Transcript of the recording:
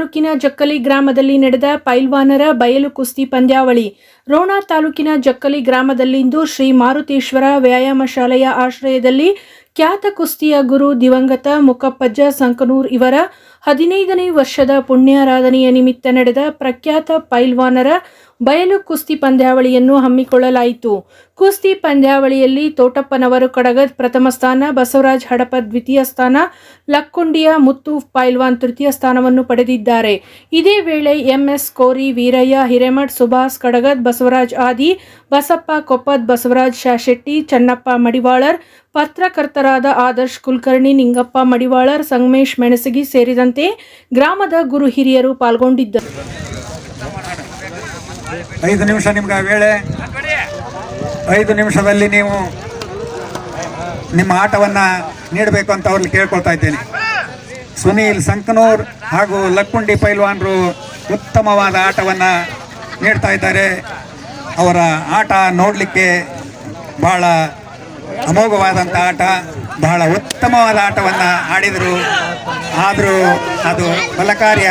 ತಾಲೂಕಿನ ಜಕ್ಕಲಿ ಗ್ರಾಮದಲ್ಲಿ ನಡೆದ ಪೈಲ್ವಾನರ ಬಯಲು ಕುಸ್ತಿ ಪಂದ್ಯಾವಳಿ. ರೋಣ ತಾಲೂಕಿನ ಜಕ್ಕಲಿ ಗ್ರಾಮದಲ್ಲಿಂದು ಶ್ರೀ ಮಾರುತೇಶ್ವರ ವ್ಯಾಯಾಮ ಶಾಲೆಯ ಆಶ್ರಯದಲ್ಲಿ ಖ್ಯಾತ ಕುಸ್ತಿಯ ಗುರು ದಿವಂಗತ ಮುಕಪ್ಪಜ್ಜ ಸಂಕನೂರ್ ಇವರ ಹದಿನೈದನೇ ವರ್ಷದ ಪುಣ್ಯಾರಾಧನೆಯ ನಿಮಿತ್ತ ನಡೆದ ಪ್ರಖ್ಯಾತ ಪೈಲ್ವಾನರ ಬಯಲು ಕುಸ್ತಿ ಪಂದ್ಯಾವಳಿಯನ್ನು ಹಮ್ಮಿಕೊಳ್ಳಲಾಯಿತು. ಕುಸ್ತಿ ಪಂದ್ಯಾವಳಿಯಲ್ಲಿ ತೋಟಪ್ಪನವರು ಕಡಗದ್ ಪ್ರಥಮ ಸ್ಥಾನ, ಬಸವರಾಜ್ ಹಡಪ ದ್ವಿತೀಯ ಸ್ಥಾನ, ಲಕ್ಕುಂಡಿಯ ಮುತ್ತು ಪೈಲ್ವಾನ್ ತೃತೀಯ ಸ್ಥಾನವನ್ನು ಪಡೆದಿದ್ದಾರೆ. ಇದೇ ವೇಳೆ ಎಂಎಸ್ ಕೋರಿ, ವೀರಯ್ಯ, ಹಿರೇಮಠ್ ಸುಭಾಸ್ ಕಡಗದ್, ಬಸವರಾಜ್ ಆದಿ, ಬಸಪ್ಪ ಕೊಪ್ಪದ್, ಬಸವರಾಜ್ ಶಾಶೆಟ್ಟಿ, ಚನ್ನಪ್ಪ ಮಡಿವಾಳರ್ ಪತ್ರಕರ್ತರಾದ ಆದರ್ಶ್ ಕುಲಕರ್ಣಿ, ನಿಂಗಪ್ಪ ಮಡಿವಾಳರ್, ಸಂಗಮೇಶ್ ಮೆಣಸಗಿ ಸೇರಿದಂತೆ ಗ್ರಾಮದ ಗುರು ಹಿರಿಯರು ಪಾಲ್ಗೊಂಡಿದ್ದರು. ಐದು ನಿಮಿಷ ನಿಮ್ಗೆ ವೇಳೆ ಐದು ನಿಮಿಷದಲ್ಲಿ ನೀವು ನಿಮ್ಮ ಆಟವನ್ನು ನೀಡಬೇಕು ಅಂತ ಅವ್ರಲ್ಲಿ ಕೇಳ್ಕೊಳ್ತಾ ಇದ್ದೇನೆ. ಸುನೀಲ್ ಸಂಕನೂರ್ ಹಾಗೂ ಲಕ್ಕುಂಡಿ ಪೈಲ್ವಾನ್ರು ಉತ್ತಮವಾದ ಆಟವನ್ನು ನೀಡ್ತಾ ಇದ್ದಾರೆ. ಅವರ ಆಟ ನೋಡಲಿಕ್ಕೆ ಬಹಳ ಅಮೋಘವಾದಂಥ ಆಟ ಬಹಳ ಉತ್ತಮವಾದ ಆಟವನ್ನು ಆಡಿದರು. ಆದರೂ ಅದು ಫಲಕಾರಿ